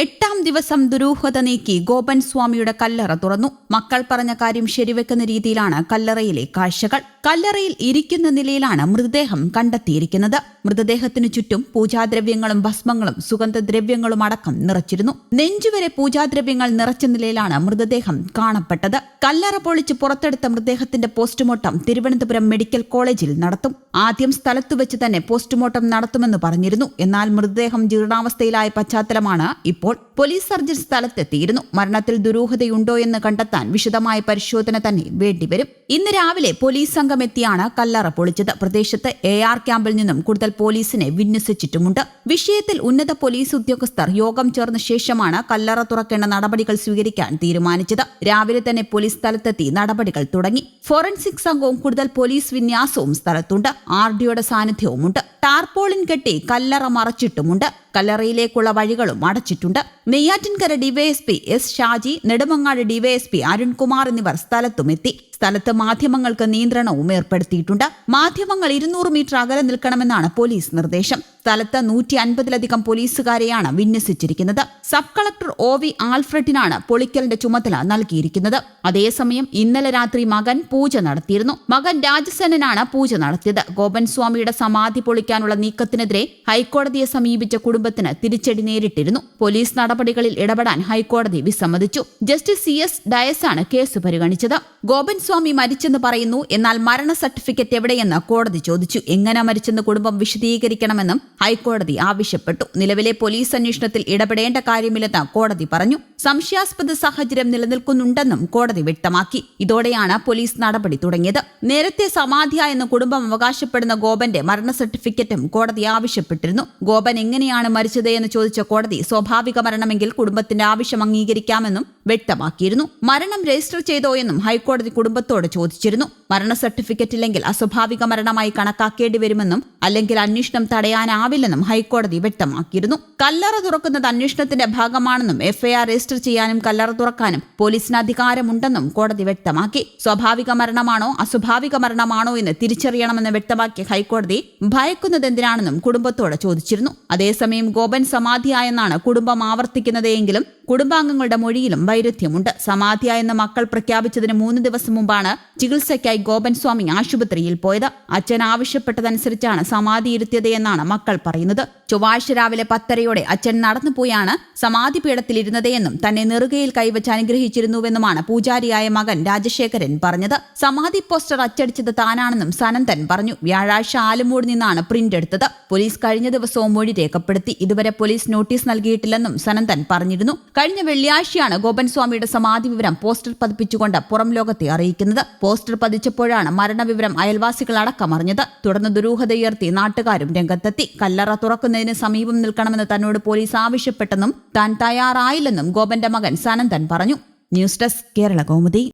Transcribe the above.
എട്ടാം ദിവസം ദുരൂഹത നീക്കി ഗോപൻ സ്വാമിയുടെ കല്ലറ തുറന്നു. മക്കൾ പറഞ്ഞ കാര്യം ശരിവെക്കുന്ന രീതിയിലാണ് കല്ലറയിലെ കാഴ്ചകൾ. കല്ലറയിൽ ഇരിക്കുന്ന നിലയിലാണ് മൃതദേഹം കണ്ടെത്തിയിരിക്കുന്നത്. മൃതദേഹത്തിനു ചുറ്റും പൂജാദ്രവ്യങ്ങളും ഭസ്മങ്ങളും സുഗന്ധദ്രവ്യങ്ങളും അടക്കം നിറച്ചിരുന്നു. നെഞ്ചുവരെ പൂജാദ്രവ്യങ്ങൾ നിറച്ച നിലയിലാണ് മൃതദേഹം കാണപ്പെട്ടത്. കല്ലറ പൊളിച്ച് പുറത്തെടുത്ത മൃതദേഹത്തിന്റെ പോസ്റ്റ്മോർട്ടം തിരുവനന്തപുരം മെഡിക്കൽ കോളേജിൽ നടത്തും. ആദ്യം സ്ഥലത്തു വെച്ച് തന്നെ പോസ്റ്റ്മോർട്ടം നടത്തുമെന്ന് പറഞ്ഞിരുന്നു. എന്നാൽ മൃതദേഹം ജീർണാവസ്ഥയിലായ പശ്ചാത്തലമാണ് ഇപ്പോൾ report പോലീസ് സർജൻ സ്ഥലത്തെത്തിയിരുന്നു. മരണത്തിൽ ദുരൂഹതയുണ്ടോ എന്ന് കണ്ടെത്താൻ വിശദമായ പരിശോധന തന്നെ വേണ്ടിവരും. ഇന്ന് രാവിലെ പോലീസ് സംഘം എത്തിയാണ് കല്ലറ പൊളിച്ചത്. പ്രദേശത്ത് എ ആർ ക്യാമ്പിൽ നിന്നും കൂടുതൽ പോലീസിനെ വിന്യസിച്ചിട്ടുമുണ്ട്. വിഷയത്തിൽ ഉന്നത പോലീസ് ഉദ്യോഗസ്ഥർ യോഗം ചേർന്ന ശേഷമാണ് കല്ലറ തുറക്കേണ്ട നടപടികൾ സ്വീകരിക്കാൻ തീരുമാനിച്ചത്. രാവിലെ തന്നെ പോലീസ് സ്ഥലത്തെത്തി നടപടികൾ തുടങ്ങി. ഫോറൻസിക് സംഘവും കൂടുതൽ പോലീസ് വിന്യാസവും സ്ഥലത്തുണ്ട്. ആർ ഡിയുടെ സാന്നിധ്യവുമുണ്ട്. ടാർപോളിൻ കെട്ടി കല്ലറ മറച്ചിട്ടുമുണ്ട്. കല്ലറയിലേക്കുള്ള വഴികളും അടച്ചിട്ടുണ്ട്. Neyyattinkara DYSP S Shaji Nedumangad DYSP Arunkumar എന്നിവർ സ്ഥലത്തുമെത്തി. സ്ഥലത്ത് മാധ്യമങ്ങൾക്ക് നിയന്ത്രണവും ഏർപ്പെടുത്തിയിട്ടുണ്ട്. മാധ്യമങ്ങൾ ഇരുന്നൂറ് മീറ്റർ അകലെ നിൽക്കണമെന്നാണ് പോലീസ് നിർദ്ദേശം. സ്ഥലത്ത് നൂറ്റി അൻപതിലധികം പോലീസുകാരെയാണ് വിന്യസിച്ചിരിക്കുന്നത്. സബ് കളക്ടർ ഒ വി ആൽഫ്രഡിനാണ് പൊളിക്കലിന്റെ ചുമതല നൽകിയിരിക്കുന്നത്. അതേസമയം ഇന്നലെ രാത്രി മകൻ പൂജ നടത്തിയിരുന്നു. മകൻ രാജസേനനാണ് പൂജ നടത്തിയത്. ഗോപൻ സ്വാമിയുടെ സമാധി പൊളിക്കാനുള്ള നീക്കത്തിനെതിരെ ഹൈക്കോടതിയെ സമീപിച്ച കുടുംബത്തിന് തിരിച്ചടി നേരിട്ടിരുന്നു. പോലീസ് നടപടികളിൽ ഇടപെടാൻ ഹൈക്കോടതി വിസമ്മതിച്ചു. ജസ്റ്റിസ് സി എസ് ഡയസാണ് കേസ് പരിഗണിച്ചത്. ഗോപൻ സ്വാമി മരിച്ചെന്ന് പറയുന്നു. എന്നാൽ മരണ സർട്ടിഫിക്കറ്റ് എവിടെയെന്ന് കോടതി ചോദിച്ചു. എങ്ങനെ മരിച്ചെന്ന് കുടുംബം വിശദീകരിക്കണമെന്നും ഹൈക്കോടതി ആവശ്യപ്പെട്ടു. നിലവിലെ പോലീസ് അന്വേഷണത്തിൽ ഇടപെടേണ്ട കാര്യമില്ലെന്ന് കോടതി പറഞ്ഞു. സംശയാസ്പദ സാഹചര്യം നിലനിൽക്കുന്നുണ്ടെന്നും കോടതി വ്യക്തമാക്കി. ഇതോടെയാണ് പോലീസ് നടപടി തുടങ്ങിയത്. നേരത്തെ സമാധിയ എന്ന കുടുംബം അവകാശപ്പെടുന്ന ഗോപന്റെ മരണ സർട്ടിഫിക്കറ്റും കോടതി ആവശ്യപ്പെട്ടിരുന്നു. ഗോപൻ എങ്ങനെയാണ് മരിച്ചത് എന്ന് ചോദിച്ച കോടതി സ്വാഭാവിക മരണമെങ്കിൽ കുടുംബത്തിന്റെ ആവശ്യം അംഗീകരിക്കാമെന്നും വ്യക്തമാക്കിയിരുന്നു. മരണം രജിസ്റ്റർ ചെയ്തോ എന്നും ഹൈക്കോടതി കുടുംബത്തോട് ചോദിച്ചിരുന്നു. മരണ സർട്ടിഫിക്കറ്റ് ഇല്ലെങ്കിൽ അസ്വാഭാവിക മരണമായി കണക്കാക്കേണ്ടി വരുമെന്നും അല്ലെങ്കിൽ അന്വേഷണം തടയാനാവില്ലെന്നും ഹൈക്കോടതി വ്യക്തമാക്കിയിരുന്നു. കല്ലറ തുറക്കുന്നത് അന്വേഷണത്തിന്റെ ഭാഗമാണെന്നും എഫ്ഐആർ രജിസ്റ്റർ ചെയ്യാനും കല്ലറ തുറക്കാനും പോലീസിന് അധികാരമുണ്ടെന്നും കോടതി വ്യക്തമാക്കി. സ്വാഭാവിക മരണമാണോ അസ്വാഭാവിക മരണമാണോ എന്ന് തിരിച്ചറിയണമെന്ന് വ്യക്തമാക്കിയ ഹൈക്കോടതി ഭയക്കുന്നത് എന്തിനാണെന്നും കുടുംബത്തോട് ചോദിച്ചിരുന്നു. അതേസമയം ഗോപൻ സമാധിയായെന്നാണ് കുടുംബം ആവർത്തിക്കുന്നതെങ്കിലും കുടുംബാംഗങ്ങളുടെ മൊഴിയിലും വൈരുദ്ധ്യമുണ്ട്. സമാധിയായെന്ന് മക്കൾ പ്രഖ്യാപിച്ചതിന് മൂന്ന് ദിവസം മുമ്പാണ് ചികിത്സയ്ക്കായി ഗോപൻ സ്വാമി ആശുപത്രിയിൽ പോയത്. അച്ഛൻ ആവശ്യപ്പെട്ടതനുസരിച്ചാണ് സമാധി എന്നാണ് മക്കൾ പറയുന്നത്. ചൊവ്വാഴ്ച രാവിലെ പത്തരയോടെ അച്ഛൻ നടന്നുപോയാണ് സമാധിപീഠത്തിലിരുന്നതെന്നും തന്നെ നെറുകയിൽ കൈവച്ച് അനുഗ്രഹിച്ചിരുന്നുവെന്നുമാണ് പൂജാരിയായ മകൻ രാജശേഖരൻ പറഞ്ഞത്. സമാധി പോസ്റ്റർ അച്ചടിച്ചത് താനാണെന്നും സനന്ദൻ പറഞ്ഞു. വ്യാഴാഴ്ച ആലുമൂട് നിന്നാണ് പ്രിന്റ് എടുത്തത്. പോലീസ് കഴിഞ്ഞ ദിവസവും മൊഴി രേഖപ്പെടുത്തി. ഇതുവരെ പോലീസ് നോട്ടീസ് നൽകിയിട്ടില്ലെന്നും സനന്ദൻ പറഞ്ഞിരുന്നു. കഴിഞ്ഞ വെള്ളിയാഴ്ചയാണ് ഗോപൻ സ്വാമിയുടെ സമാധി വിവരം പോസ്റ്റർ പതിപ്പിച്ചുകൊണ്ട് പുറം ലോകത്തെ അറിയിക്കുന്നത്. പോസ്റ്റർ പതിച്ചപ്പോഴാണ് മരണവിവരം അയൽവാസികൾ അടക്കം അറിഞ്ഞത്. തുടർന്ന് ദുരൂഹതയുയർത്തി നാട്ടുകാരും രംഗത്തെത്തി. കല്ലറ തുറക്കുന്നതിന് സമീപം നിൽക്കണമെന്ന് തന്നോട് പോലീസ് ആവശ്യപ്പെട്ടെന്നും താൻ തയ്യാറായില്ലെന്നും ഗോപന്റെ മകൻ സനന്ദൻ പറഞ്ഞു. News desk Kerala Kaumudi.